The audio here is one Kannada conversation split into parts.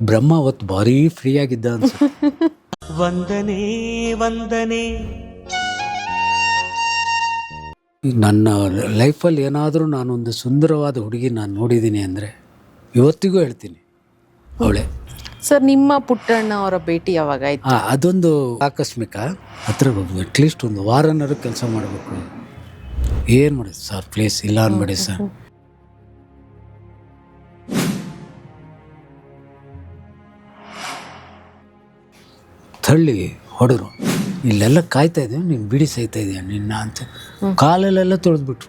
ಬ್ರಹ್ಮ ಅವತ್ತು ಭಾರಿ ಫ್ರೀ ಆಗಿದ್ದ ಅನ್ಸುತ್ತೆ. ವಂದನೆ ವಂದನೆ. ಈಗ ನನ್ನ ಲೈಫಲ್ಲಿ ಏನಾದರೂ ನಾನೊಂದು ಸುಂದರವಾದ ಹುಡುಗಿ ನಾನು ನೋಡಿದ್ದೀನಿ ಅಂದರೆ ಇವತ್ತಿಗೂ ಹೇಳ್ತೀನಿ ಅವಳೆ. ಸರ್ ನಿಮ್ಮ ಪುಟ್ಟಣ್ಣ ಅವರ ಭೇಟಿ ಯಾವಾಗ ಆಯ್ತು? ಆ, ಅದೊಂದು ಆಕಸ್ಮಿಕ. ಹತ್ರ ಅಟ್ಲೀಸ್ಟ್ ಒಂದು ವಾರನಾದ್ರೂ ಕೆಲಸ ಮಾಡಬೇಕು. ಏನು ಮಾಡಿ ಸರ್ ಪ್ಲೀಸ್ ಇಲ್ಲ ಅನ್ಬೇಡಿ ಸರ್ ತಳ್ಳಿ ಹೊಡೆದ್ರು ಇಲ್ಲೆಲ್ಲ ಕಾಯ್ತಾ ಇದ್ದೀವಿ ನೀನು ಬಿಡಿ ಸಹಿತಾ ಇದೆಯಾ ನಿನ್ನ ಅಂತ. ಕಾಲಲ್ಲೆಲ್ಲ ತೊಳೆದ್ಬಿಟ್ರು.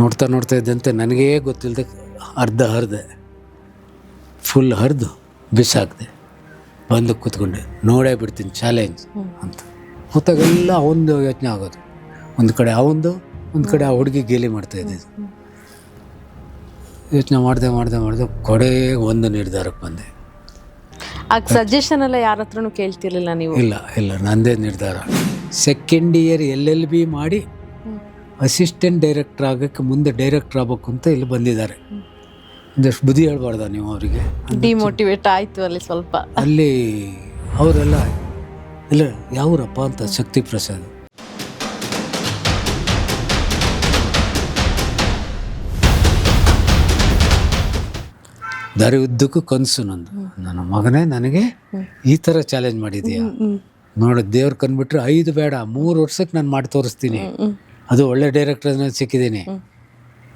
ನೋಡ್ತಾ ನೋಡ್ತಾ ಇದ್ದಂತೆ ನನಗೇ ಗೊತ್ತಿಲ್ಲದೆ ಅರ್ಧ ಹರಿದೆ ಫುಲ್ ಹರಿದು ಬಿಸಾಕ್ದೆ. ಬಂದು ಕೂತ್ಕೊಂಡೆ ನೋಡೇ ಬಿಡ್ತೀನಿ ಚಾಲೆಂಜ್ ಅಂತ. ಕೂತಾಗೆಲ್ಲ ಅವಂದು ಯೋಚನೆ ಆಗೋದು. ಒಂದು ಕಡೆ ಅವಂದು ಒಂದು ಕಡೆ ಆ ಹುಡುಗಿ ಗೇಲಿ ಮಾಡ್ತಾ ಇದ್ದೆ ಯೋಚನೆ ಮಾಡಿದೆ ಮಾಡಿದೆ ಮಾಡಿದೆ ಕೊಡೇ ಒಂದು ನಿರ್ಧಾರಕ್ಕೆ ಬಂದೆ. ಆಗ ಸಜೆಷನ್ ಎಲ್ಲ ಯಾರ ಹತ್ರನೂ ಕೇಳ್ತಿರ್ಲಿಲ್ಲ ನೀವು? ಇಲ್ಲ ಇಲ್ಲ ನಂದೇ ನಿರ್ಧಾರ. Second year L L B ಮಾಡಿ ಅಸಿಸ್ಟೆಂಟ್ ಡೈರೆಕ್ಟರ್ ಆಗಕ್ಕೆ ಮುಂದೆ ಡೈರೆಕ್ಟರ್ ಆಗಬೇಕು ಅಂತ ಇಲ್ಲಿ ಬಂದಿದ್ದಾರೆ. ಒಂದಷ್ಟು ಬುದ್ಧಿ ಹೇಳ್ಬಾರ್ದ ನೀವು ಅವರಿಗೆ? ಡಿಮೋಟಿವೇಟ್ ಆಯಿತು ಅಲ್ಲಿ ಸ್ವಲ್ಪ. ಅಲ್ಲಿ ಅವರೆಲ್ಲ ಇಲ್ಲ ಯಾವೂರಪ್ಪ ಅಂತ ಶಕ್ತಿ ಪ್ರಸಾದ್. ದಾರಿ ಉದ್ದಕ್ಕೂ ಕನಸು ನಂದು. ನನ್ನ ಮಗನೇ ನನಗೆ ಈ ಥರ ಚಾಲೆಂಜ್ ಮಾಡಿದೀಯ? ನೋಡು ದೇವ್ರ ಕಂಡ್ಬಿಟ್ರೆ ಐದು ಬೇಡ ಮೂರು ವರ್ಷಕ್ಕೆ ನಾನು ಮಾಡಿ ತೋರಿಸ್ತೀನಿ. ಅದು ಒಳ್ಳೆ ಡೈರೆಕ್ಟರ್ ಸಿಕ್ಕಿದ್ದೀನಿ.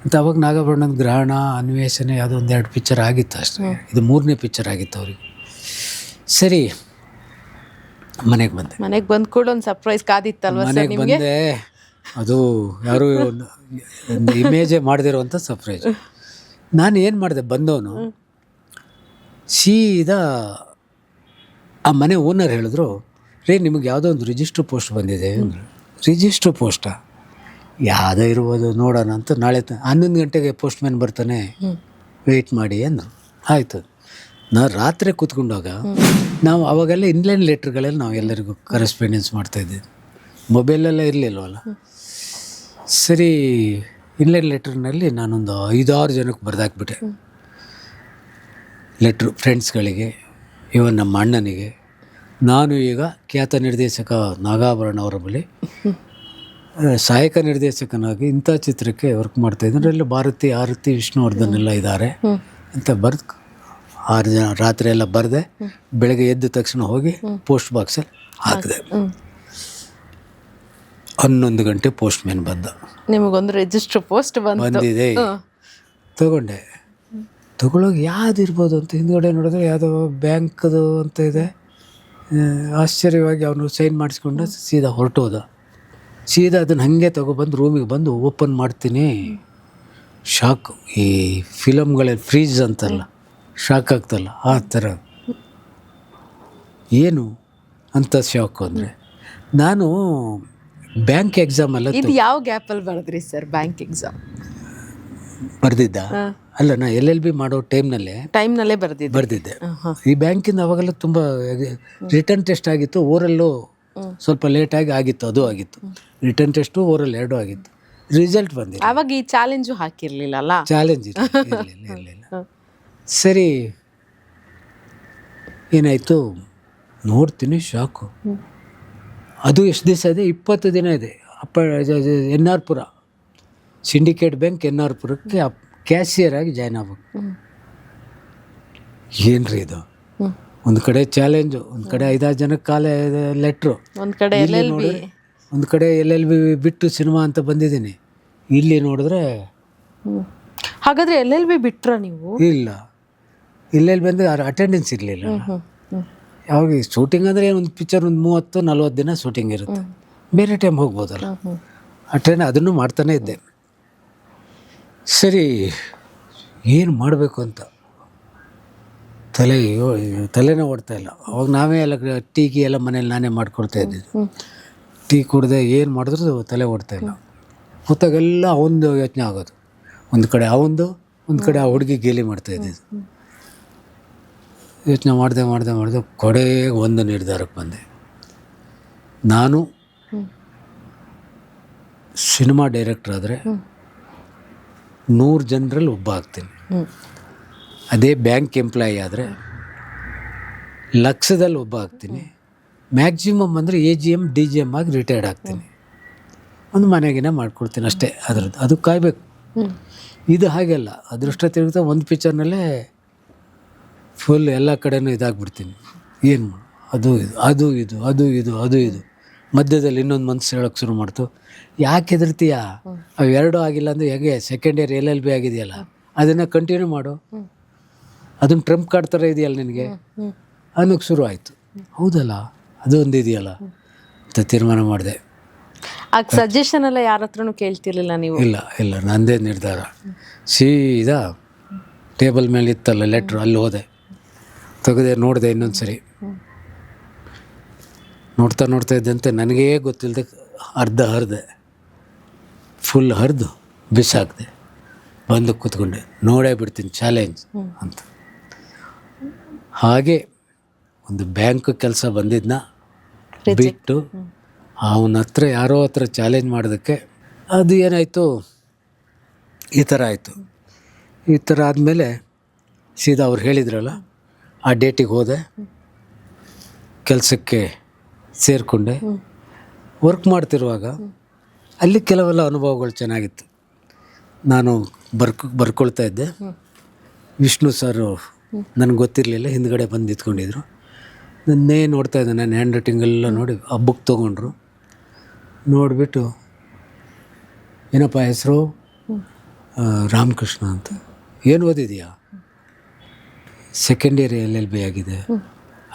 ಅಂತ ಅವಾಗ ನಾಗಭರಣದ ಗ್ರಹಣ ಅನ್ವೇಷಣೆ ಯಾವುದೋ ಒಂದೆರಡು ಪಿಕ್ಚರ್ ಆಗಿತ್ತು ಅಷ್ಟೇ. ಇದು ಮೂರನೇ ಪಿಕ್ಚರ್ ಆಗಿತ್ತು ಅವ್ರಿಗೆ. ಸರಿ ಮನೆಗೆ ಬಂದೆ. ಮನೆಗೆ ಬಂದ ಕೂಡ ಒಂದು ಸರ್ಪ್ರೈಸ್ ಕಾದಿತ್ತಲ್ವ ಮನೆಗೆ ಬಂದೆ. ಅದು ಯಾರು ಇಮೇಜೇ ಮಾಡದಿರುವಂಥ ಸರ್ಪ್ರೈಸ್ ನಾನು ಏನು ಮಾಡಿದೆ ಬಂದವನು ಸೀದಾ ಆ ಮನೆ ಓನರ್ ಹೇಳಿದ್ರು ರೇ ನಿಮಗೆ ಯಾವುದೋ ಒಂದು ರಿಜಿಸ್ಟ್ರ್ ಪೋಸ್ಟ್ ಬಂದಿದೆ. ಅಂದ್ರು. ರಿಜಿಸ್ಟ್ರ್ ಪೋಸ್ಟಾ ಯಾವುದೋ ಇರ್ಬೋದು ನೋಡೋಣ ಅಂತ ನಾಳೆ ತ- ಹನ್ನೊಂದು ಗಂಟೆಗೆ ಪೋಸ್ಟ್ ಮ್ಯಾನ್ ಬರ್ತಾನೆ ವೆಯ್ಟ್ ಮಾಡಿ ಅಂದರು. ಆಯಿತು. ನಾ ರಾತ್ರಿ ಕೂತ್ಕೊಂಡಾಗ ನಾವು ಅವಾಗೆಲ್ಲ ಇನ್ಲೈನ್ ಲೆಟ್ರ್ಗಳಲ್ಲಿ ನಾವು ಎಲ್ಲರಿಗೂ ಕರೆಸ್ಪಾಂಡೆನ್ಸ್ ಮಾಡ್ತಾಯಿದ್ವಿ ಮೊಬೈಲೆಲ್ಲ ಇರಲಿಲ್ವಲ್ಲ. ಸರಿ ಇನ್ಲೈನ್ ಲೆಟ್ರ್ನಲ್ಲಿ ನಾನೊಂದು ಐದಾರು ಜನಕ್ಕೆ ಬರ್ದಾಕ್ಬಿಟ್ಟೆ. ಲೆಟ್ರು ಫ್ರೆಂಡ್ಸ್ಗಳಿಗೆ ಇವನ್ ನಮ್ಮ ಅಣ್ಣನಿಗೆ. ನಾನು ಈಗ ಖ್ಯಾತ ನಿರ್ದೇಶಕ ನಾಗಾಭರಣ ಅವರ ಬಳಿ ಸಹಾಯಕ ನಿರ್ದೇಶಕನಾಗಿ ಇಂಥ ಚಿತ್ರಕ್ಕೆ ವರ್ಕ್ ಮಾಡ್ತಾ ಇದ್ದೀನಿ. ಅಲ್ಲಿ ಭಾರತಿ ಆರತಿ ವಿಷ್ಣುವರ್ಧನ್ ಎಲ್ಲ ಇದ್ದಾರೆ. ಅಂತ ಬರ್ದು ಆರು ಜನ ರಾತ್ರಿ ಎಲ್ಲ ಬರೆದೆ ಬೆಳಗ್ಗೆ ಎದ್ದ ತಕ್ಷಣ ಹೋಗಿ ಪೋಸ್ಟ್ ಬಾಕ್ಸಲ್ಲಿ ಹಾಕಿದೆ. ಹನ್ನೊಂದು ಗಂಟೆ ಪೋಸ್ಟ್ ಮ್ಯಾನ್ ಬಂದ. ನಿಮಗೊಂದು ರಿಜಿಸ್ಟರ್ ಪೋಸ್ಟ್ ಬಂದಿದೆ ತಗೊಂಡೆ. ತಗೊಳ್ಳೋಗಿ ಯಾವ್ದು ಇರ್ಬೋದು ಅಂತ ಹಿಂದ್ಗಡೆ ನೋಡಿದ್ರೆ ಯಾವುದೋ ಬ್ಯಾಂಕ್ದು ಅಂತ ಇದೆ. ಆಶ್ಚರ್ಯವಾಗಿ ಅವನು ಸೈನ್ ಮಾಡಿಸ್ಕೊಂಡು ಸೀದಾ ಹೊರಟೋದ. ಸೀದಾ ಅದನ್ನು ಹಾಗೆ ತೊಗೊಬಂದು ರೂಮಿಗೆ ಬಂದು ಓಪನ್ ಮಾಡ್ತೀನಿ. ಶಾಕ್. ಈ ಫಿಲಮ್ಗಳಲ್ಲಿ ಫ್ರೀಜ್ ಅಂತಲ್ಲ ಶಾಕ್ ಆಗ್ತಲ್ಲ ಆ ಥರ. ಏನು ಅಂತ ಶಾಕ್ ಅಂದರೆ ನಾನು ಬ್ಯಾಂಕ್ ಎಕ್ಸಾಮ್ ಅಲ್ಲ ಇದು ಯಾವ ಗ್ಯಾಪಲ್ಲಿ ಬರದ್ರಿ ಸರ್ ಬ್ಯಾಂಕ್ ಎಕ್ಸಾಮ್? ಬರೆದಿದ್ದ? ಅಲ್ಲ ನಾ ಎಲ್ ಎಲ್ ಬಿ ಮಾಡೋ ಟೈಮ್ನಲ್ಲೇ ಟೈಮ್ನಲ್ಲೇ ಬರೆದಿದ್ದೆ. ಬರ್ದಿದ್ದೆ. ಈ ಬ್ಯಾಂಕಿಂದ ಅವಾಗೆಲ್ಲ ತುಂಬ ರಿಟರ್ನ್ ಟೆಸ್ಟ್ ಆಗಿತ್ತು ಓರಲ್ಲೂ ಸ್ವಲ್ಪ ಲೇಟಾಗಿ ಆಗಿತ್ತು ಅದು ಆಗಿತ್ತು. ರಿಟರ್ನ್ ಟೆಸ್ಟು ಓರಲ್ ಎರಡೂ ಆಗಿತ್ತು. ರಿಸಲ್ಟ್ ಬಂದಿದೆ ಅವಾಗ ಈ ಚಾಲೆಂಜು ಹಾಕಿರಲಿಲ್ಲ ಅಲ್ಲ? ಚಾಲೆಂಜ್ ಇರಲಿಲ್ಲ ಇರಲಿಲ್ಲ ಸರಿ. ಏನಾಯಿತು? ನೋಡ್ತೀನಿ ಶಾಕು. ಅದು ಎಷ್ಟು ದಿವಸ ಇದೆ? ಇಪ್ಪತ್ತು ದಿನ ಇದೆ. ಅಪ್ಪ N R Pura. Syndicate bank N R ಪುರಕ್ಕೆ ಆಗಿ ಜಾಯ್ನ್ ಆಗ್ಬೇಕು ಏನ್ರಿ ಇದು? ಒಂದು ಕಡೆ ಚಾಲೆಂಜು ಒಂದು ಕಡೆ ಐದಾರು ಜನಕ್ಕೆ ಕಾಲ ಲೆಟ್ರು ಒಂದ್ ಕಡೆ ಎಲ್ ಎಲ್ ಬಿ ಒಂದು ಕಡೆ ಎಲ್ ಎಲ್ ಬಿ ಬಿಟ್ಟು ಸಿನಿಮಾ ಅಂತ ಬಂದಿದ್ದೀನಿ. ಇಲ್ಲಿ ನೋಡಿದ್ರೆ ಹಾಗಾದ್ರೆ ಎಲ್ ಎಲ್ ಬಿ ಬಿಟ್ರ ನೀವು? ಇಲ್ಲ. ಇಲ್ಲೆಲ್ಲಿ ಬಂದು ಅಟೆಂಡೆನ್ಸ್ ಇರಲಿಲ್ಲ. ಯಾವಾಗ ಶೂಟಿಂಗ್ ಅಂದರೆ ಒಂದು ಪಿಕ್ಚರ್ ಒಂದು ಮೂವತ್ತು ನಲ್ವತ್ತು ದಿನ ಶೂಟಿಂಗ್ ಇರುತ್ತೆ. ಬೇರೆ ಟೈಮ್ ಹೋಗ್ಬೋದಲ್ಲ. ಅಟೆಂಡ್ ಅದನ್ನು ಮಾಡ್ತಾನೆ ಇದ್ದೆ. ಸರಿ ಏನು ಮಾಡಬೇಕು ಅಂತ? ತಲೆ ತಲೆನೇ ಓಡ್ತಾ ಇಲ್ಲ. ಅವಾಗ ನಾವೇ ಎಲ್ಲ ಟೀ ಗೀ ಎಲ್ಲ ಮನೇಲಿ ನಾನೇ ಮಾಡ್ಕೊಡ್ತಾ ಇದ್ದಿದ್ದು. ಟೀ ಕುಡ್ದೆ ಏನು ಮಾಡಿದ್ರು ತಲೆ ಓಡ್ತಾ ಇಲ್ಲ. ಹೊತ್ತಾಗೆಲ್ಲ ಅವಂದು ಯೋಚನೆ ಆಗೋದು. ಒಂದು ಕಡೆ ಅವಂದು ಒಂದು ಕಡೆ ಆ ಹುಡುಗಿ ಗೇಲಿ ಮಾಡ್ತಾ ಇದ್ದಿದ್ದು. ಯೋಚನೆ ಮಾಡಿದೆ ಮಾಡಿದೆ ಮಾಡಿದೆ ಕೊಡೆಗೆ ಒಂದು ನಿರ್ಧಾರಕ್ಕೆ ಬಂದೆ. ನಾನು ಸಿನಿಮಾ ಡೈರೆಕ್ಟ್ರ್ ಆದರೆ ನೂರು ಜನರಲ್ಲಿ ಒಬ್ಬ ಆಗ್ತೀನಿ. ಅದೇ ಬ್ಯಾಂಕ್ ಎಂಪ್ಲಾಯಿ ಆದರೆ ಲಕ್ಷದಲ್ಲಿ ಒಬ್ಬ ಆಗ್ತೀನಿ. ಮ್ಯಾಕ್ಸಿಮಮ್ ಅಂದರೆ A G M D G M ಆಗಿ ರಿಟೈರ್ಡ್ ಆಗ್ತೀನಿ. ಒಂದು ಮನೆಗಿನ ಮಾಡ್ಕೊಡ್ತೀನಿ ಅಷ್ಟೇ ಅದರದ್ದು. ಅದು ಕಾಯ್ಬೇಕು. ಇದು ಹಾಗೆಲ್ಲ ಅದೃಷ್ಟ ತಿರುಗ್ತಾ ಒಂದು ಪಿಕ್ಚರ್ನಲ್ಲೇ ಫುಲ್ ಎಲ್ಲ ಕಡೆನೂ ಇದಾಗ್ಬಿಡ್ತೀನಿ. ಏನು ಅದು ಇದು ಅದು ಇದು ಅದು ಇದು ಅದು ಇದು. ಮಧ್ಯದಲ್ಲಿ ಇನ್ನೊಂದು ಮನ್ಸು ಹೇಳೋಕ್ಕೆ ಶುರು ಮಾಡ್ತು. ಯಾಕೆ ಹೆದರ್ತೀಯ? ಅವೆರಡೂ ಆಗಿಲ್ಲ ಅಂದರೆ ಹೇಗೆ? Second year L L B ಆಗಿದೆಯಲ್ಲ? ಅದನ್ನು ಕಂಟಿನ್ಯೂ ಮಾಡು. ಅದನ್ನು ಟ್ರಂಪ್ ಕಾರ್ಡ್ ಥರ ಇದೆಯಲ್ಲ ನಿನಗೆ? ಅನ್ನೋಕ್ಕೆ ಶುರು ಆಯಿತು. ಹೌದಲ್ಲ? ಅದು ಒಂದು ಇದೆಯಲ್ಲ? ಅಂತ ತೀರ್ಮಾನ ಮಾಡಿದೆ. ಆಗ ಸಜೆಷನ್ ಎಲ್ಲ ಯಾರ ಹತ್ರನೂ ಕೇಳ್ತಿರ್ಲಿಲ್ಲ ನೀವು? ಇಲ್ಲ ಇಲ್ಲ. ನಂದೇ ನಿರ್ಧಾರ. ಸೀದಾ ಟೇಬಲ್ ಮೇಲೆ ಇತ್ತಲ್ಲ ಲೆಟ್ರ್ ಅಲ್ಲಿ ಹೋದೆ. ತೆಗೆದೆ ನೋಡಿದೆ ಇನ್ನೊಂದು ಸರಿ ನೋಡ್ತಾ ನೋಡ್ತಾ ಇದ್ದಂತೆ ನನಗೇ ಗೊತ್ತಿಲ್ಲದೆ ಅರ್ಧ ಹರಿದೆ ಫುಲ್ ಹರಿದು ಬಿಸಾಕ್ದೆ. ಬಂದು ಕೂತ್ಕೊಂಡೆ ನೋಡೇ ಬಿಡ್ತೀನಿ ಚಾಲೆಂಜ್ ಅಂತ. ಹಾಗೆ ಒಂದು ಬ್ಯಾಂಕ್ ಕೆಲಸ ಬಂದಿದ್ನ ಬಿಟ್ಟು ಅವನ ಹತ್ರ ಯಾರೋ ಹತ್ರ ಚಾಲೆಂಜ್ ಮಾಡೋದಕ್ಕೆ ಅದು ಏನಾಯಿತು? ಈ ಥರ ಆಯಿತು. ಈ ಥರ ಆದಮೇಲೆ ಸೀದಾ ಅವ್ರು ಹೇಳಿದ್ರಲ್ಲ ಆ ಡೇಟಿಗೆ ಹೋದೆ. ಕೆಲಸಕ್ಕೆ ಸೇರಿಕೊಂಡೆ. ವರ್ಕ್ ಮಾಡ್ತಿರುವಾಗ ಅಲ್ಲಿ ಕೆಲವೆಲ್ಲ ಅನುಭವಗಳು ಚೆನ್ನಾಗಿತ್ತು. ನಾನು ಬರ್ಕ್, ಬರ್ಕೊಳ್ತಾ ಇದ್ದೆ. ವಿಷ್ಣು ಸರು ನನಗೆ ಗೊತ್ತಿರಲಿಲ್ಲ, ಹಿಂದ್ಗಡೆ ಬಂದು ನಿಂತ್ಕೊಂಡಿದ್ರು. ನನ್ನೇ ನೋಡ್ತಾ ಇದ್ದೆ, ನಾನು ಹ್ಯಾಂಡ್ ರೈಟಿಂಗ್ ಎಲ್ಲ ನೋಡಿ, ಆ ಬುಕ್ ತೊಗೊಂಡ್ರು. ನೋಡಿಬಿಟ್ಟು, ಏನಪ್ಪ ಹೆಸರು? ರಾಮಕೃಷ್ಣ ಅಂತ. ಏನು ಓದಿದೆಯಾ? Second year L L B ಆಗಿದೆ.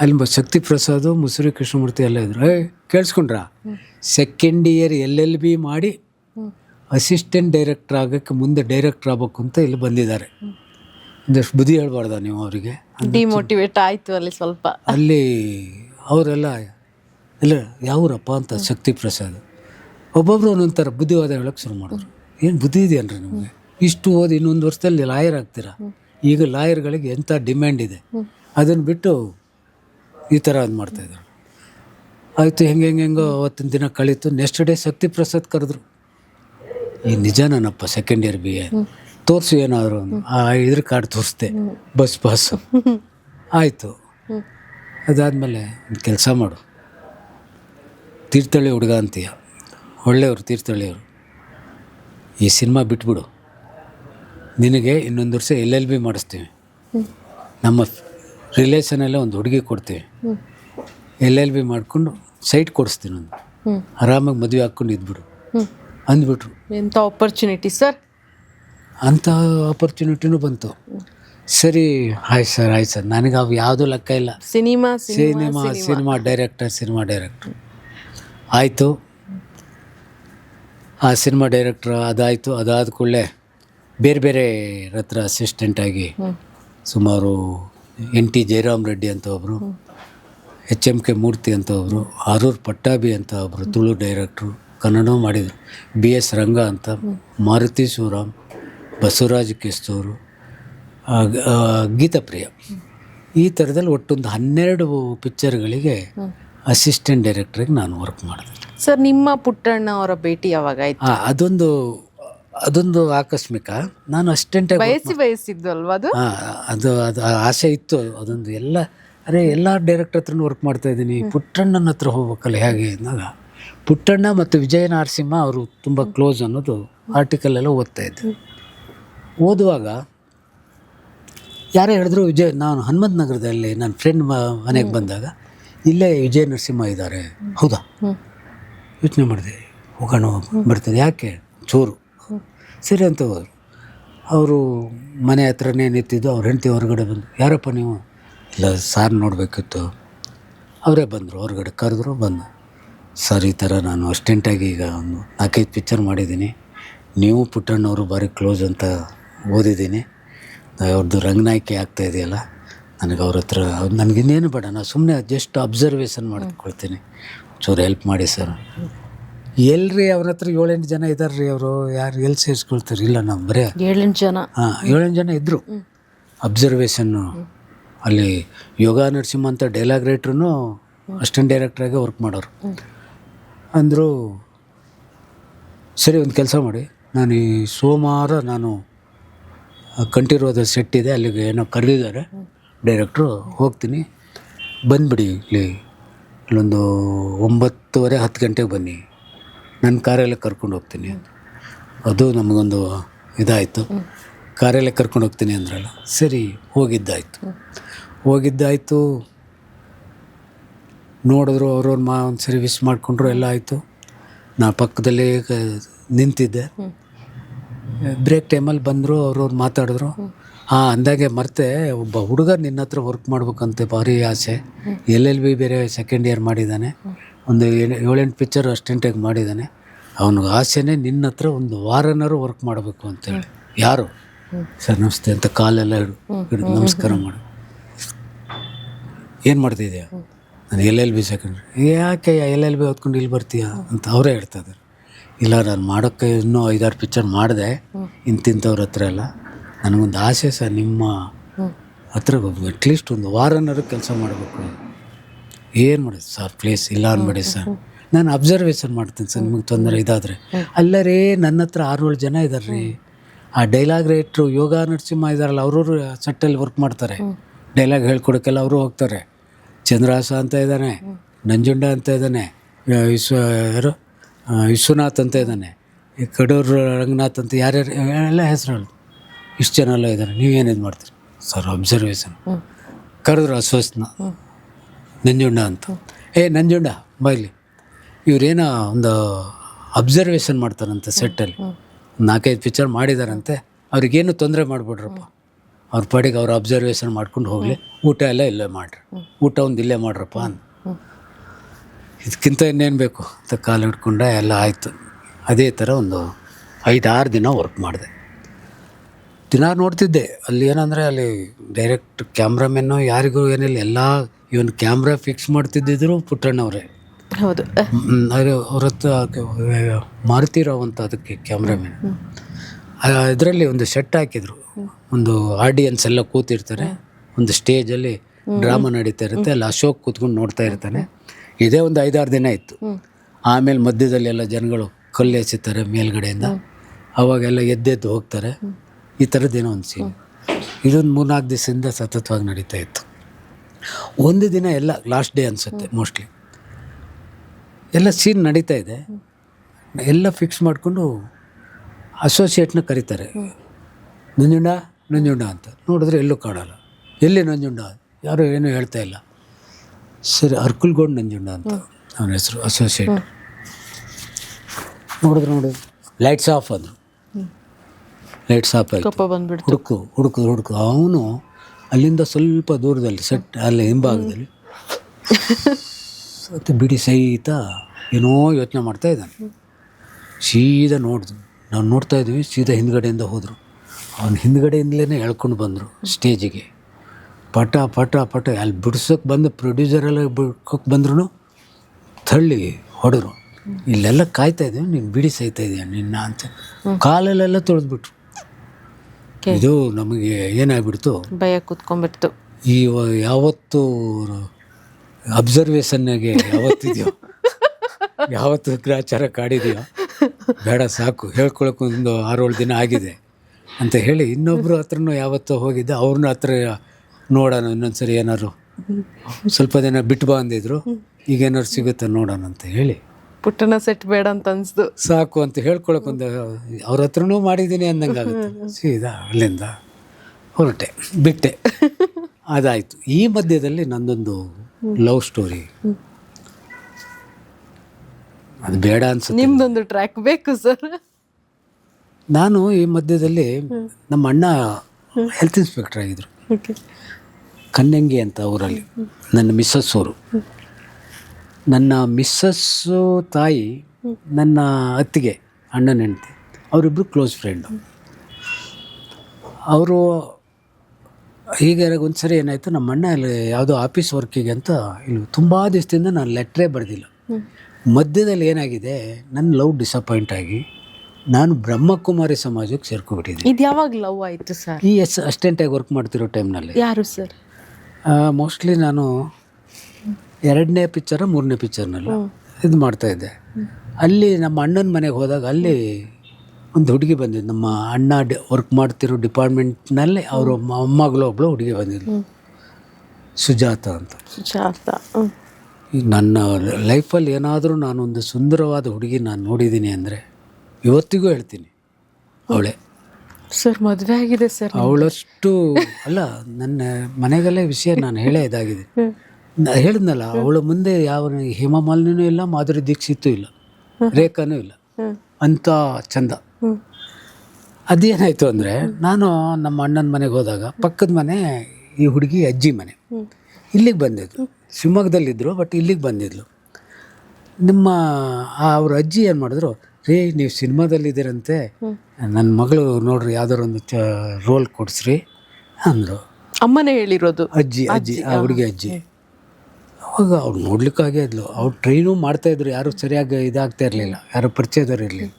ಅಲ್ಲಿ ಶಕ್ತಿ ಪ್ರಸಾದ್ ಮುಸುರಿ ಕೃಷ್ಣಮೂರ್ತಿ ಎಲ್ಲ ಇದ್ರು. ಏ ಕೇಳಿಸ್ಕೊಂಡ್ರಾ? Second year L L B ಮಾಡಿ ಅಸಿಸ್ಟೆಂಟ್ ಡೈರೆಕ್ಟರ್ ಆಗಕ್ಕೆ ಮುಂದೆ ಡೈರೆಕ್ಟರ್ ಆಗಬೇಕು ಅಂತ ಇಲ್ಲಿ ಬಂದಿದ್ದಾರೆ. ಒಂದಷ್ಟು ಬುದ್ಧಿ ಹೇಳ್ಬಾರ್ದ ನೀವು ಅವರಿಗೆ? ಡಿಮೋಟಿವೇಟ್ ಆಯಿತು ಅಲ್ಲಿ ಸ್ವಲ್ಪ. ಅಲ್ಲಿ ಅವರೆಲ್ಲ ಇಲ್ಲ ಯಾವೂರಪ್ಪ ಅಂತ ಶಕ್ತಿ ಪ್ರಸಾದ್. ಒಬ್ಬೊಬ್ರು ಒಂದೊಂಥರ ಬುದ್ಧಿವಾದ ಹೇಳೋಕ್ಕೆ ಶುರು ಮಾಡಿದ್ರು. ಏನು ಬುದ್ಧಿ ಇದೆಯನ್ರಿ ನಿಮಗೆ? ಇಷ್ಟು ಓದಿ ಇನ್ನೊಂದು ವರ್ಷದಲ್ಲಿ ಲಾಯರ್ ಆಗ್ತೀರಾ? ಈಗ ಲಾಯರ್ಗಳಿಗೆ ಎಂಥ ಡಿಮ್ಯಾಂಡ್ ಇದೆ? ಅದನ್ನು ಬಿಟ್ಟು ಈ ಥರ ಅದು ಮಾಡ್ತಾಯಿದ್ರು ಆಯಿತು ಹೆಂಗೆ ಹೆಂಗೆ ಹೆಂಗೋ ಅವತ್ತಿನ ದಿನ ಕಳೀತು. ನೆಕ್ಸ್ಟ್ ಡೇ ಶಕ್ತಿ ಪ್ರಸಾದ್ ಕರೆದ್ರು. ಈ ನಿಜ ನನ್ನಪ್ಪ ಸೆಕೆಂಡ್ ಇಯರ್ ಬಿ ಎ ತೋರಿಸು ಏನಾದರೂ ಒಂದು ಆ ಇದ್ರ ಕಾರ್ಡ್ ತೋರಿಸ್ದೆ. Bus bus. ಆಯಿತು. ಅದಾದಮೇಲೆ ಒಂದು ಕೆಲಸ ಮಾಡು. ತೀರ್ಥಹಳ್ಳಿ ಹುಡುಗ ಅಂತೀಯ. ಒಳ್ಳೆಯವರು ತೀರ್ಥಹಳ್ಳಿಯವರು ಈ ಸಿನಿಮಾ ಬಿಟ್ಬಿಡು. ನಿನಗೆ ಇನ್ನೊಂದು ವರ್ಷ ಎಲ್ ಎಲ್ ಬಿ ಮಾಡಿಸ್ತೀವಿ. ನಮ್ಮ ರಿಲೇಷನಲ್ಲೇ ಒಂದು ಹುಡುಗಿ ಕೊಡ್ತೀವಿ. ಎಲ್ ಎಲ್ ಬಿ ಮಾಡಿಕೊಂಡು ಸೈಟ್ ಕೊಡಿಸ್ತೀನಿ ಹ್ಮ್. ಆರಾಮಾಗಿ ಮದುವೆ ಹಾಕ್ಕೊಂಡು ಇದ್ಬಿಡು. ಅಂದ್ಬಿಟ್ರು. ಎಂಥ ಆಪರ್ಚುನಿಟಿ ಸರ್ ಅಂಥ ಆಪರ್ಚುನಿಟಿನೂ ಬಂತು. ಸರಿ ಆಯ್ತು ಸರ್ ಆಯ್ತು ಸರ್ ನನಗೆ ಅವು ಯಾವುದೂ ಲೆಕ್ಕ ಇಲ್ಲ. Cinema cinema cinema director cinema director ಆಯಿತು. ಆ ಸಿನಿಮಾ ಡೈರೆಕ್ಟ್ರ್ ಅದಾಯಿತು. ಅದಾದ ಕೂಡಲೇ ಬೇರೆ ಬೇರೆ ಹತ್ರ ಅಸಿಸ್ಟೆಂಟಾಗಿ ಸುಮಾರು ಎನ್ ಟಿ ಜಯರಾಮ್ ರೆಡ್ಡಿ ಅಂತ ಒಬ್ಬರು ಎಚ್ ಎಂ ಕೆ ಮೂರ್ತಿ ಅಂತ ಒಬ್ಬರು ಆರೂರ್ ಪಟ್ಟಾಭಿ ಅಂತ ಒಬ್ಬರು ತುಳು ಡೈರೆಕ್ಟ್ರು ಕನ್ನಡ ಮಾಡಿದರು. ಬಿ ಎಸ್ ರಂಗ ಅಂತ ಮಾರುತಿ ಶಿವರಾಮ್ ಬಸವರಾಜ ಕಿಸ್ತೂರು ಗೀತಾ ಪ್ರಿಯ. ಗೀತಾಪ್ರಿಯ ಈ ಥರದಲ್ಲಿ ಒಟ್ಟೊಂದು ಹನ್ನೆರಡು ಪಿಕ್ಚರ್ಗಳಿಗೆ ಅಸಿಸ್ಟೆಂಟ್ ಡೈರೆಕ್ಟ್ರಿಗೆ ನಾನು ವರ್ಕ್ ಮಾಡಿದೆ. ಸರ್ ನಿಮ್ಮ ಪುಟ್ಟಣ್ಣ ಅವರ ಭೇಟಿ ಯಾವಾಗ ಆಯ್ತು? ಅದೊಂದು ಅದೊಂದು ಆಕಸ್ಮಿಕ. ನಾನು ಅಸಿಸ್ಟೆಂಟಾಗಿ ಬಯಸಿ ಬಯಸಿದ್ದು ಅಲ್ವಾ ಅದು? ಹಾಂ ಅದು ಅದು ಆಸೆ ಇತ್ತು. ಅದೊಂದು ಎಲ್ಲ ಅರೆ ಎಲ್ಲ ಡೈರೆಕ್ಟರ್ ಹತ್ರನೂ ವರ್ಕ್ ಮಾಡ್ತಾ ಇದ್ದೀನಿ. ಪುಟ್ಟಣ್ಣನ ಹತ್ರ ಹೋಗ್ಬೇಕಲ್ಲ ಹೇಗೆ ಅಂದಾಗ ಪುಟ್ಟಣ್ಣ ಮತ್ತು ವಿಜಯ ನರಸಿಂಹ ಅವರು ತುಂಬ ಕ್ಲೋಸ್ ಅನ್ನೋದು ಆರ್ಟಿಕಲ್ ಎಲ್ಲ ಓದ್ತಾ ಇದ್ದೆ. ಓದುವಾಗ ಯಾರೇ ಹೇಳಿದ್ರು ವಿಜಯ್ ನಾನು ಹನುಮಂತ ನಗರದಲ್ಲಿ ನನ್ನ ಫ್ರೆಂಡ್ ಮನೆಗೆ ಬಂದಾಗ ಇಲ್ಲೇ ವಿಜಯ ನರಸಿಂಹ ಇದ್ದಾರೆ. ಹೌದಾ? ಯೋಚನೆ ಮಾಡಿದೆ. ಹೋಗೋಣ ಬರ್ತದೆ. ಯಾಕೆ? ಚೂರು. ಸರಿ ಅಂತ ಹೋದರು ಅವರು ಮನೆ ಹತ್ರನೇ ನಿಂತಿದ್ದು, ಅವ್ರ ಹೆಂಡತಿ ಹೊರಗಡೆ ಬಂದು, ಯಾರಪ್ಪ ನೀವು? ಇಲ್ಲ, ಸಾರ್ ನೋಡಬೇಕಿತ್ತು. ಅವರೇ ಬಂದರು, ಹೊರಗಡೆ ಕರೆದ್ರು, ಬಂದು. ಸರ್, ಈ ಥರ ನಾನು ಅಸ್ಟೆಂಟಾಗಿ ಈಗ ಒಂದು ನಾಲ್ಕೈದು ಪಿಕ್ಚರ್ ಮಾಡಿದ್ದೀನಿ. ನೀವು ಪುಟ್ಟಣ್ಣವರು ಭಾರಿ ಕ್ಲೋಸ್ ಅಂತ ಓದಿದ್ದೀನಿ. ಅವ್ರದ್ದು ರಂಗನಾಯ್ಕೆ ಆಗ್ತಾ ಇದೆಯಲ್ಲ, ನನಗೆ ಅವ್ರ ಹತ್ರ, ನನಗಿನ್ನೇನು ಬೇಡ, ನಾನು ಸುಮ್ಮನೆ ಜಸ್ಟ್ ಅಬ್ಸರ್ವೇಷನ್ ಮಾಡ್ಕೊಳ್ತೀನಿ. ಚೂರು ಹೆಲ್ಪ್ ಮಾಡಿ ಸರ್. ಎಲ್ರಿ ಅವ್ರ ಹತ್ರ ಏಳೆಂಟು ಜನ ಇದ್ದಾರೆ ರೀ ಅವರು? ಯಾರು ಎಲ್ಲಿ ಸೇರಿಸ್ಕೊಳ್ತಾರೆ? ಇಲ್ಲ ನಾವು ಬರೇ? ಏಳೆಂಟು ಜನ. ಹಾಂ ಏಳೆಂಟು ಜನ ಇದ್ದರು ಅಬ್ಸರ್ವೇಷನ್ನು ಅಲ್ಲಿ ಯೋಗ ನರಸಿಂಹ ಅಂತ ಡೈಲಾಗ್ ರೈಟ್ರೂ ಅಸಿಸ್ಟೆಂಟ್ ಡೈರೆಕ್ಟ್ರಾಗೆ ವರ್ಕ್ ಮಾಡೋರು. ಅಂದರು ಸರಿ ಒಂದು ಕೆಲಸ ಮಾಡಿ. ನಾನು ಈ ಸೋಮವಾರ ನಾನು ಕಂಠೀರವದ ಸೆಟ್ ಇದೆ ಅಲ್ಲಿಗೆ ಏನೋ ಕರೆದಿದ್ದಾರೆ. ಡೈರೆಕ್ಟ್ರು ಹೋಗ್ತೀನಿ. ಬಂದ್ಬಿಡಿ ಇಲ್ಲಿ. ಇಲ್ಲೊಂದು ಒಂಬತ್ತುವರೆ ಹತ್ತು ಗಂಟೆಗೆ ಬನ್ನಿ. ನನ್ನ ಕಾರ್ಯಾಲಯ ಕರ್ಕೊಂಡು ಹೋಗ್ತೀನಿ. ಅದು ನಮಗೊಂದು ಇದಾಯಿತು. ಕಾರ್ಯಾಲಯ ಕರ್ಕೊಂಡು ಹೋಗ್ತೀನಿ ಅಂದ್ರಲ್ಲ, ಸರಿ, ಹೋಗಿದ್ದಾಯಿತು. ಹೋಗಿದ್ದಾಯಿತು. ನೋಡಿದ್ರು ಅವ್ರವ್ರ ಮಾ ಒಂದು ಸರಿ ವಿಶ್ ಮಾಡಿಕೊಂಡ್ರು, ಎಲ್ಲ ಆಯಿತು. ನಾ ಪಕ್ಕದಲ್ಲೇ ನಿಂತಿದ್ದೆ. ಬ್ರೇಕ್ ಟೈಮಲ್ಲಿ ಬಂದರು ಅವ್ರವ್ರು ಮಾತಾಡಿದ್ರು. ಹಾಂ ಅಂದಾಗೆ ಮರ್ತೆ, ಒಬ್ಬ ಹುಡುಗ ನಿನ್ನ ಹತ್ರ ವರ್ಕ್ ಮಾಡ್ಬೇಕಂತೆ, ಭಾರಿ ಆಸೆ. ಎಲ್ ಬಿ ಬೇರೆ ಸೆಕೆಂಡ್ ಇಯರ್ ಮಾಡಿದ್ದಾನೆ. ಒಂದು ಏಳು- ಏಳೆಂಟು ಪಿಕ್ಚರ್ ಅಸ್ಟೆಂಟಾಗಿ ಮಾಡಿದ್ದಾನೆ. ಅವನಿಗೆ ಆಸೆನೇ ನಿನ್ನ ಹತ್ರ ಒಂದು ವಾರನಾರು ವರ್ಕ್ ಮಾಡಬೇಕು ಅಂತೇಳಿ ಯಾರು? ಸರ್ ನಮಸ್ತೆ ಅಂತ ಕಾಲೆಲ್ಲ ಹಿಡು ಹಿಡಿದು ನಮಸ್ಕಾರ ಮಾಡು. ಏನು ಮಾಡ್ತಿದ್ಯಾ ನಾನು ಎಲ್ ಎಲ್ ಬಿ ಸೆಕೆಂಡ್ ಯಾಕೆ ಎಲ್ ಎಲ್ ಬಿ ಓದ್ಕೊಂಡು ಇಲ್ಲಿ ಬರ್ತೀಯಾ ಅಂತ ಅವರೇ ಹೇಳ್ತಾ ಇದ್ದಾರೆ. ಇಲ್ಲ ನಾನು ಮಾಡೋಕ್ಕೆ ಇನ್ನೂ ಐದಾರು ಪಿಕ್ಚರ್ ಮಾಡಿದೆ. ಇಂತಿಂಥವ್ರ ಹತ್ರ ಎಲ್ಲ. ನನಗೊಂದು ಆಸೆ ಸರ್ ನಿಮ್ಮ ಹತ್ರ ಅಟ್ಲೀಸ್ಟ್ ಒಂದು ವಾರನಾರು ಕೆಲಸ ಮಾಡಬೇಕು ಏನು ಮಾಡೋದು ಸರ್? ಪ್ಲೀಸ್ ಇಲ್ಲ ಅನ್ಬೇಡಿ ಸರ್. ನಾನು ಅಬ್ಸರ್ವೇಷನ್ ಮಾಡ್ತೀನಿ ಸರ್ ನಿಮಗೆ ತೊಂದರೆ ಇದಾದರೆ. ಅಲ್ಲರೇ ನನ್ನ ಹತ್ರ ಆರೇಳು ಜನ ಇದ್ದಾರೆ ರೀ ಆ ಡೈಲಾಗ್ ರೈಟ್ರು ಯೋಗ ನರಸಿಂಹ ಇದ್ದಾರಲ್ಲ ಅವ್ರವ್ರು ಸಟ್ಟಲ್ಲಿ ವರ್ಕ್ ಮಾಡ್ತಾರೆ. ಡೈಲಾಗ್ ಹೇಳ್ಕೊಡೋಕ್ಕೆಲ್ಲ ಅವರು ಹೋಗ್ತಾರೆ. ಚಂದ್ರಹಾಸ ಅಂತ ಇದ್ದಾನೆ ನಂಜುಂಡ ಅಂತ ಇದ್ದಾನೆ ವಿಶ್ವ ಯಾರು? ವಿಶ್ವನಾಥ್ ಅಂತ ಇದ್ದಾನೆ ಈ ಕಡೂರು ರಂಗನಾಥ್ ಅಂತ ಯಾರ್ಯಾರು ಎಲ್ಲ ಹೆಸರು ಇಷ್ಟು ಜನ ಎಲ್ಲ ಇದ್ದಾರೆ ನೀವೇನೇನು ಮಾಡ್ತೀರಿ? ಸರ್ ಅಬ್ಸರ್ವೇಷನ್ ಕರೆದ್ರು ಅಸ್ವಸ್ನ ನಂಜುಂಡ ಅಂತ. ಏ ನಂಜುಂಡ ಬಾಯ್ಲಿ ಇವರೇನೋ ಒಂದು ಅಬ್ಸರ್ವೇಷನ್ ಮಾಡ್ತಾರಂತೆ ಸೆಟ್ಟಲ್ಲಿ ನಾಲ್ಕೈದು ಪಿಕ್ಚರ್ ಮಾಡಿದಾರಂತೆ. ಅವ್ರಿಗೇನು ತೊಂದರೆ ಮಾಡಿಬಿಡ್ರಪ್ಪ. ಅವ್ರ ಪಾಡಿಗೆ ಅವ್ರು ಅಬ್ಸರ್ವೇಷನ್ ಮಾಡ್ಕೊಂಡು ಹೋಗಲಿ. ಊಟ ಎಲ್ಲ ಇಲ್ಲೇ ಮಾಡ್ರಿ. ಊಟ ಒಂದು ಇಲ್ಲೇ ಮಾಡ್ರಪ್ಪ ಅಂತ ಇದಕ್ಕಿಂತ ಇನ್ನೇನು ಬೇಕು? ಅಂತ ಕಾಲು ಹಿಡ್ಕೊಂಡೆ ಎಲ್ಲ ಆಯಿತು. ಅದೇ ಥರ ಒಂದು ಐದಾರು ದಿನ ವರ್ಕ್ ಮಾಡಿದೆ. ದಿನ ನೋಡ್ತಿದ್ದೆ. ಅಲ್ಲಿ ಏನಂದರೆ ಅಲ್ಲಿ ಡೈರೆಕ್ಟ್ ಕ್ಯಾಮ್ರಾಮೆನ್ನು ಯಾರಿಗೂ ಏನಿಲ್ಲ. ಎಲ್ಲ ಇವನ್ ಕ್ಯಾಮ್ರಾ ಫಿಕ್ಸ್ ಮಾಡ್ತಿದ್ದಿದ್ರು ಪುಟ್ಟಣ್ಣವರೇ. ಹೌದು. ಅದೇ ಅವ್ರ ಮಾರುತಿರಾವ್ ಅಂತ ಅದಕ್ಕೆ ಕ್ಯಾಮ್ರಾಮನ್ ಇದರಲ್ಲಿ ಒಂದು ಸೆಟ್ ಹಾಕಿದ್ರು. ಒಂದು ಆಡಿಯನ್ಸ್ ಎಲ್ಲ ಕೂತಿರ್ತಾರೆ. ಒಂದು ಸ್ಟೇಜಲ್ಲಿ ಡ್ರಾಮಾ ನಡೀತಾ ಇರುತ್ತೆ. ಅಲ್ಲಿ ಅಶೋಕ್ ಕೂತ್ಕೊಂಡು ನೋಡ್ತಾ ಇರ್ತಾನೆ. ಇದೇ ಒಂದು ಐದಾರು ದಿನ ಇತ್ತು. ಆಮೇಲೆ ಮಧ್ಯದಲ್ಲಿ ಎಲ್ಲ ಜನಗಳು ಕಲ್ಲು ಎಸಿತಾರೆ ಮೇಲ್ಗಡೆಯಿಂದ. ಅವಾಗೆಲ್ಲ ಎದ್ದೆದ್ದು ಹೋಗ್ತಾರೆ. ಈ ಥರದ್ದೇನೋ ಒಂದು ಸೀನ್ ಇದೊಂದು ಮೂರ್ನಾಲ್ಕು ದಿವಸದಿಂದ ಸತತವಾಗಿ ನಡೀತಾ ಇತ್ತು. ಒಂದು ದಿನ ಎಲ್ಲ ಲಾಸ್ಟ್ ಡೇ ಅನಿಸುತ್ತೆ ಮೋಸ್ಟ್ಲಿ ಎಲ್ಲ ಸೀನ್ ನಡೀತಾ ಇದೆ. ಎಲ್ಲ ಫಿಕ್ಸ್ ಮಾಡಿಕೊಂಡು ಅಸೋಸಿಯೇಟ್ನ ಕರೀತಾರೆ. ನಂಜುಂಡ ನಂಜುಂಡ ಅಂತ. ನೋಡಿದ್ರೆ ಎಲ್ಲೂ ಕಾಣಲ್ಲ. ಎಲ್ಲಿ ನಂಜುಂಡ ಯಾರು ಏನೂ ಹೇಳ್ತಾ ಇಲ್ಲ. ಸರಿ ಅರ್ಕುಲ್ಗೌಡ್ ನಂಜುಂಡ ಅಂತ. ಅವನ ಹೆಸರು ಅಸೋಸಿಯೇಟ್ ನೋಡಿದ್ರು ನೋಡಿ ಲೈಟ್ಸ್ ಆಫ್ ಅಂದರು. ಲೈಟ್ಸ್ ಆಫ್ ಆಯಿತು. ಹುಡುಕು ಹುಡುಕು ಹುಡುಕು. ಅವನು ಅಲ್ಲಿಂದ ಸ್ವಲ್ಪ ದೂರದಲ್ಲಿ ಸೆಟ್ ಅಲ್ಲಿ ಹಿಂಭಾಗದಲ್ಲಿ. ಸತ್ತು ಬಿಡಿ ಸಹಿತ ಏನೋ ಯೋಚನೆ ಮಾಡ್ತಾ ಇದ್ದಾನೆ. ಸೀದಾ ನೋಡಿದ್ವಿ ನಾವು ನೋಡ್ತಾ ಇದ್ವಿ ಸೀದಾ ಹಿಂದ್ಗಡೆಯಿಂದ ಹೋದರು. ಅವನ ಹಿಂದ್ಗಡೆಯಿಂದಲೇ ಎಳ್ಕೊಂಡು ಬಂದರು ಸ್ಟೇಜಿಗೆ. ಪಟ ಪಟ ಪಟ ಅಲ್ಲಿ ಬಿಡ್ಸೋಕೆ ಬಂದು ಪ್ರೊಡ್ಯೂಸರೆಲ್ಲ ಬಿಡ್ಕೋಕೆ ಬಂದ್ರು ತಳ್ಳಿ ಹೊಡೆದ್ರು. ಇಲ್ಲೆಲ್ಲ ಕಾಯ್ತಾ ಇದ್ದೀವಿ ನೀನು ಬಿಡಿ ಸಹಿತಾ ಇದೆಯಾ ನಿನ್ನ ಅಂತ. ಕಾಲಲ್ಲೆಲ್ಲ ತೊಳೆದ್ಬಿಟ್ರು. ಇದು ನಮಗೆ ಏನಾಗ್ಬಿಡ್ತು? ಭಯ ಕೂತ್ಕೊಂಡ್ಬಿಡ್ತು. ಈ ಯಾವತ್ತು ಅಬ್ಸರ್ವೇಷನ್ಗೆ ಯಾವತ್ತಿದೆಯೋ ಯಾವತ್ತು ಗ್ರಾಚಾರ ಕಾಡಿದೆಯೋ ಬೇಡ ಸಾಕು ಹೇಳ್ಕೊಳಕ್ಕೊಂದು ಆರೇಳು ದಿನ ಆಗಿದೆ ಅಂತ ಹೇಳಿ ಇನ್ನೊಬ್ಬರು ಹತ್ರನೂ ಯಾವತ್ತೋ ಹೋಗಿದ್ದೆ ಅವ್ರನ್ನ ಹತ್ರ ನೋಡೋಣ ಇನ್ನೊಂದ್ಸರಿ ಏನಾದ್ರು. ಸ್ವಲ್ಪ ದಿನ ಬಿಟ್ಟು ಬಾ ಅಂದಿದ್ರು ಈಗ ಏನಾದ್ರು ಸಿಗುತ್ತೆ ನೋಡೋಣ ಅಂತ ಹೇಳಿ. ಪುಟ್ಟನ ಸೆಟ್ ಬೇಡ ಅಂತ ಅನ್ಸ್ದು. ಸಾಕು ಅಂತ ಹೇಳ್ಕೊಳಕ್ಕೆ ಒಂದು ಅವ್ರ ಹತ್ರನೂ ಮಾಡಿದ್ದೀನಿ ಅನ್ನಂಗಾಗುತ್ತೆ ಸೀದಾ ಅಲ್ಲಿಂದ ಹೊರಟೆ ಬಿಟ್ಟೆ. ಅದಾಯಿತು. ಈ ಮಧ್ಯದಲ್ಲಿ ನಂದೊಂದು ಲವ್ ಸ್ಟೋರಿ ಅದು ಬೇಡ ಅನ್ಸುತ್ತೆ. ನಿಮ್ದೊಂದು ಟ್ರ್ಯಾಕ್ ಬೇಕು ಸರ್ ನಾನು ಈ ಮಧ್ಯದಲ್ಲಿ ನಮ್ಮ ಅಣ್ಣ ಹೆಲ್ತ್ ಇನ್ಸ್ಪೆಕ್ಟರ್ ಆಗಿದ್ರು. ಕನ್ನಂಗಿ ಅಂತ ಊರಲ್ಲಿ ನನ್ನ ಮಿಸ್ಸಸ್ ಅವರು ನನ್ನ ಮಿಸ್ಸಸ್ಸು ತಾಯಿ ನನ್ನ ಅತ್ತಿಗೆ ಅಣ್ಣನ ಹೆಂಡತಿ ಅವರಿಬ್ಬರು ಕ್ಲೋಸ್ ಫ್ರೆಂಡು ಅವರು ಈಗ ಒಂದು ಸರಿ ಏನಾಯಿತು ನಮ್ಮ ಅಣ್ಣ ಇಲ್ಲಿ ಯಾವುದೋ ಆಫೀಸ್ ವರ್ಕಿಗೆ ಅಂತ ಇಲ್ಲಿ ತುಂಬ ದಿವಸದಿಂದ ನಾನು ಲೆಟ್ರೇ ಬರೆದಿಲ್ಲ. ಮಧ್ಯದಲ್ಲಿ ಏನಾಗಿದೆ ನನ್ನ ಲವ್ ಡಿಸಪಾಯಿಂಟ್ ಆಗಿ ನಾನು ಬ್ರಹ್ಮಕುಮಾರಿ ಸಮಾಜಕ್ಕೆ ಸೇರ್ಕೊಬಿಟ್ಟಿದ್ದೆ ಇದು ಯಾವಾಗ ಲವ್ ಆಯಿತು ಸರ್ ಈ ಎಸ್ ಅಸ್ಟೆಂಟಾಗಿ ವರ್ಕ್ ಮಾಡ್ತಿರೋ ಟೈಮ್ನಲ್ಲಿ ಯಾರು ಸರ್ ಮೋಸ್ಟ್ಲಿ ನಾನು ಎರಡನೇ ಪಿಕ್ಚರ್ ಮೂರನೇ ಪಿಕ್ಚರ್ನಲ್ಲ ಇದು ಮಾಡ್ತಾ ಇದ್ದೆ. ಅಲ್ಲಿ ನಮ್ಮ ಅಣ್ಣನ ಮನೆಗೆ ಹೋದಾಗ ಅಲ್ಲಿ ಒಂದು ಹುಡುಗಿ ಬಂದಿದ್ದು ನಮ್ಮ ಅಣ್ಣ ವರ್ಕ್ ಮಾಡ್ತಿರೋ ಡಿಪಾರ್ಟ್ಮೆಂಟ್ನಲ್ಲಿ ಅವರು ಮೊಮ್ಮಗಳು ಒಬ್ಬಳು ಹುಡುಗಿ ಬಂದಿದ್ಲು. ಸುಜಾತ ಅಂತ. ಸುಜಾತ. ಈಗ ನನ್ನ ಲೈಫಲ್ಲಿ ಏನಾದರೂ ನಾನೊಂದು ಸುಂದರವಾದ ಹುಡುಗಿ ನಾನು ನೋಡಿದ್ದೀನಿ ಅಂದರೆ ಇವತ್ತಿಗೂ ಹೇಳ್ತೀನಿ ಅವಳೆ. ಸರ್ ಮದುವೆ ಆಗಿದೆ ಸರ್ ಅವಳಷ್ಟು ಅಲ್ಲ ನನ್ನ ಮನೆಗಲ್ಲೇ ವಿಷಯ ನಾನು ಹೇಳೇ ಇದಾಗಿದೆ. ಹೇಳಿದ್ನಲ್ಲ ಅವಳ ಮುಂದೆ ಯಾವ ಹೇಮಮಾಲಿನಿನೂ ಇಲ್ಲ ಮಾಧುರಿ ದೀಕ್ಷಿತೂ ಇಲ್ಲ ರೇಖಾನೂ ಇಲ್ಲ. ಅಂಥ ಚಂದ. ಅದೇನಾಯ್ತು ಅಂದರೆ ನಾನು ನಮ್ಮ ಅಣ್ಣನ ಮನೆಗೆ ಹೋದಾಗ ಪಕ್ಕದ ಮನೆ ಈ ಹುಡುಗಿ ಅಜ್ಜಿ ಮನೆ. ಇಲ್ಲಿಗೆ ಬಂದಿದ್ಲು. ಶಿವಮೊಗ್ಗದಲ್ಲಿದ್ದರು ಬಟ್ ಇಲ್ಲಿಗೆ ಬಂದಿದ್ಲು. ನಿಮ್ಮ ಆ ಅವ್ರ ಅಜ್ಜಿ ಏನು ಮಾಡಿದ್ರು ರೇ ನೀವು ಸಿನಿಮಾದಲ್ಲಿದ್ದೀರಂತೆ. ನನ್ನ ಮಗಳು ನೋಡ್ರಿ ಯಾವ್ದಾರು ಒಂದು ಚ ರೋಲ್ ಕೊಡಿಸ್ರಿ ಅಂದರು. ಅಮ್ಮನೇ ಹೇಳಿರೋದು. ಅಜ್ಜಿ ಅಜ್ಜಿ ಆ ಹುಡುಗಿ ಅಜ್ಜಿ. ಅವಾಗ ಅವ್ರು ನೋಡ್ಲಿಕ್ಕಾಗೇ ಇದ್ಲು. ಅವ್ರು ಟ್ರೈನು ಮಾಡ್ತಾಯಿದ್ರು ಯಾರು ಸರಿಯಾಗಿ ಇದಾಗ್ತಾ ಇರಲಿಲ್ಲ. ಯಾರು ಪರಿಚಯದವ್ರು ಇರಲಿಲ್ಲ.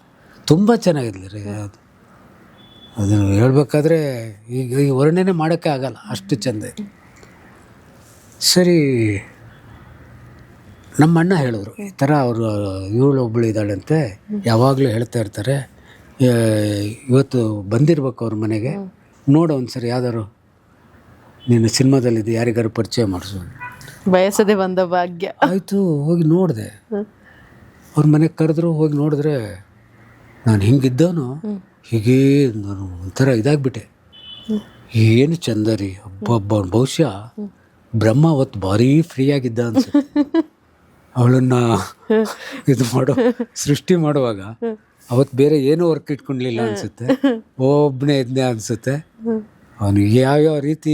ತುಂಬ ಚೆನ್ನಾಗಿದ್ಲು ರೀ ಅದು. ಅದನ್ನು ಹೇಳ್ಬೇಕಾದ್ರೆ ಈಗ ಈ ವರ್ಣನೆ ಮಾಡೋಕ್ಕೆ ಆಗಲ್ಲ. ಅಷ್ಟು ಚೆಂದ ಇದೆ. ಸರಿ. ನಮ್ಮ ಅಣ್ಣ ಹೇಳಿದ್ರು ಈ ಥರ ಅವರು ಇವಳು ಒಬ್ಬಳು ಇದ್ದಾಳಂತೆ. ಯಾವಾಗಲೂ ಹೇಳ್ತಾ ಇರ್ತಾರೆ. ಇವತ್ತು ಬಂದಿರ್ಬೇಕು ಅವ್ರ ಮನೆಗೆ. ನೋಡು ಒಂದ್ಸರಿ ಯಾವ್ದಾರು ನೀನು ಸಿನಿಮಾದಲ್ಲಿದ್ದು ಯಾರಿಗಾರು ಪರಿಚಯ ಮಾಡಿಸು ಬಯಸದೆ ಬಂದ ಭಾಗ್ಯ. ಆಯಿತು ಹೋಗಿ ನೋಡಿದೆ. ಅವ್ರ ಮನೆಗೆ ಕರೆದ್ರು ಹೋಗಿ ನೋಡಿದ್ರೆ ನಾನು ಹಿಂಗಿದ್ದವನು. ಹೀಗೆ ನಾನು ಒಂಥರ ಇದಾಗ್ಬಿಟ್ಟೆ. ಏನು ಚಂದ ರೀ ಒಬ್ಬೊಬ್ಬ ಬಹುಶಃ ಬ್ರಹ್ಮ ಅವತ್ತು ಭಾರಿ ಫ್ರೀ ಆಗಿದ್ದ ಅನ್ಸುತ್ತೆ. ಅವಳನ್ನ ಇದು ಮಾಡೋ ಸೃಷ್ಟಿ ಮಾಡುವಾಗ ಅವತ್ತು ಬೇರೆ ಏನೂ ವರ್ಕ್ ಇಟ್ಕೊಂಡ್ಲಿಲ್ಲ ಅನ್ಸುತ್ತೆ. ಒಬ್ಬನೇ ಇದ್ನೇ ಅನ್ಸುತ್ತೆ. ಅವನು ಯಾವ್ಯಾವ ರೀತಿ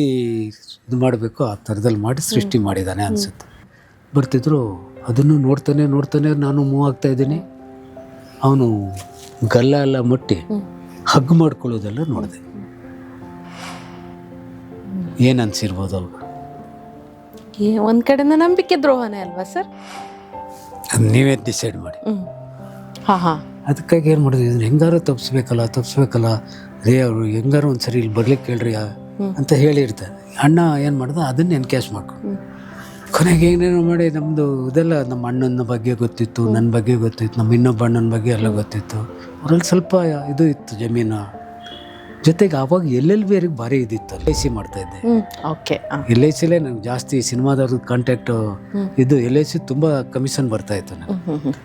ಇದು ಮಾಡಬೇಕು ಆ ಥರದಲ್ಲಿ ಮಾಡಿ ಸೃಷ್ಟಿ ಮಾಡಿದ್ದಾನೆ ಅನಿಸುತ್ತೆ. ಬರ್ತಿದ್ರು ಅದನ್ನು ನೋಡ್ತಾನೆ ನೋಡ್ತಾನೆ ನಾನು ಮೂವ್ ಆಗ್ತಾ ಇದ್ದೀನಿ. ಅವನು ಗಲ್ಲ ಎಲ್ಲ ಮುಟ್ಟಿ ಹಗ್ ಮಾಡ್ಕೊಳ್ಳೋದೆಲ್ಲ ನೋಡಿದೆ. ಏನು ಅನಿಸಿರ್ಬೋದು ಅವಾಗ? ಒಂದ್ ಕಡೆಯಿಂದ ನಂಬಿಕೆ ದ್ರೋಹನೇ ಅಲ್ವಾ ಸರ್? ಅದು ನೀವೇ ಡಿಸೈಡ್ ಮಾಡಿ. ಹಾಂ ಹಾ ಹಾ. ಅದಕ್ಕಾಗಿ ಏನು ಮಾಡಿದ್ವಿ ಇದನ್ನ ಹೆಂಗಾರು ತಪ್ಪಿಸ್ಬೇಕಲ್ಲ ತಪ್ಪಿಸ್ಬೇಕಲ್ಲ ರೇ ಅವರು ಹೆಂಗಾರು ಒಂದು ಸರಿ ಇಲ್ಲಿ ಬರ್ಲಿಕ್ಕೆ ಕೇಳ್ರಿ ಅಂತ ಹೇಳಿರ್ತಾರೆ. ಅಣ್ಣ ಏನು ಮಾಡ್ದ ಅದನ್ನ ಎನ್ಕ್ಯಾಶ್ ಮಾಡ್ಕೊ ಕೊನೆಗೆ ಏನೇನೋ ಮಾಡಿ ನಮ್ಮದು ಇದೆಲ್ಲ ನಮ್ಮ ಅಣ್ಣನ ಬಗ್ಗೆ ಗೊತ್ತಿತ್ತು ನನ್ನ ಬಗ್ಗೆ ಗೊತ್ತಿತ್ತು ನಮ್ಮ ಇನ್ನೊಬ್ಬ ಅಣ್ಣನ ಬಗ್ಗೆ ಎಲ್ಲ ಗೊತ್ತಿತ್ತು. ಅವರಲ್ಲಿ ಸ್ವಲ್ಪ ಇದು ಇತ್ತು ಜಮೀನು. ಜೊತೆಗೆ ಆವಾಗ ಎಲ್ಲೆಲ್ಲಿ ಬೇರೆ ಭಾರಿ ಇದಿತ್ತು ಎಲ್ ಐ ಸಿ ಮಾಡ್ತಾ ಇದ್ದೆ. ಓಕೆ ಎಲ್ ಐ ಸಿಲೇ ನಂಗೆ ಜಾಸ್ತಿ ಸಿನಿಮಾದವ್ರದ್ದು ಕಾಂಟ್ಯಾಕ್ಟು ಇದು ಎಲ್ ಐ ಸಿ ತುಂಬ ಕಮಿಷನ್ ಬರ್ತಾ ಇತ್ತು ನನಗೆ ಹ್ಮ್ ಹ್ಮ್.